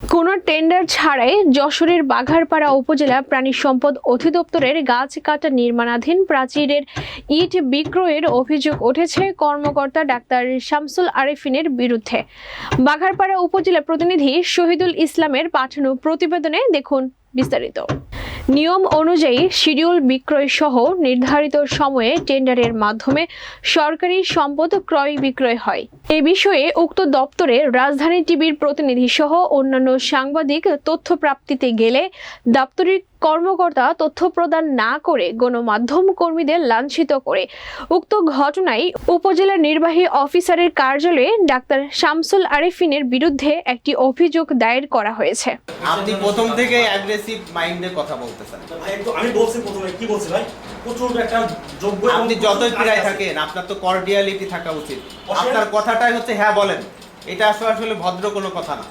কোনো টেন্ডার ছাড়াই যশোরের বাঘারপাড়া উপজেলা প্রাণী সম্পদ অধিদপ্তরের গাছ কাটা নির্মাণাধীন প্রাচীরের ইট বিক্রয়ের অভিযোগ উঠেছে কর্মকর্তা ডাক্তার শামসুল আরেফিনের বিরুদ্ধে। বাঘারপাড়া উপজেলা প্রতিনিধি শহীদুল ইসলামের পাঠানো প্রতিবেদনে দেখুন বিস্তারিত। নিয়ম অনুযায়ী শিডিউল বিক্রয় সহ নির্ধারিত সময়ে টেন্ডারের মাধ্যমে সরকারি সম্পদ ক্রয় বিক্রয় হয়। এ বিষয়ে উক্ত দপ্তরে রাজধানী টিভির প্রতিনিধি সহ অন্যান্য সাংবাদিক তথ্য প্রাপ্তিতে গেলে দাপ্তরিক কর্মকর্তা তথ্য প্রদান না করে গণমাধ্যম কর্মীদের লাঞ্ছিত করে। উক্ত ঘটনায় উপজেলা নির্বাহী অফিসারের কার্যালয়ে ডাক্তার শামসুল আরেফিনের বিরুদ্ধে একটি অভিযোগ দায়ের করা হয়েছে। আপনি প্রথম থেকে অ্যাগ্রেসিভ মাইন্ডে কথা বলতেছেন ভাই, একটু- আমি বলছি প্রথমে কি বলছি ভাই? প্রচুর একটা যোগ্য আপনি যতই পীড়ায় থাকেন আপনার তো কর্ডিয়ালিটি থাকা উচিত। আপনার কথাটাই হচ্ছে হ্যাঁ বলেন। এটা আসলে আসলে ভদ্র কোনো কথা না।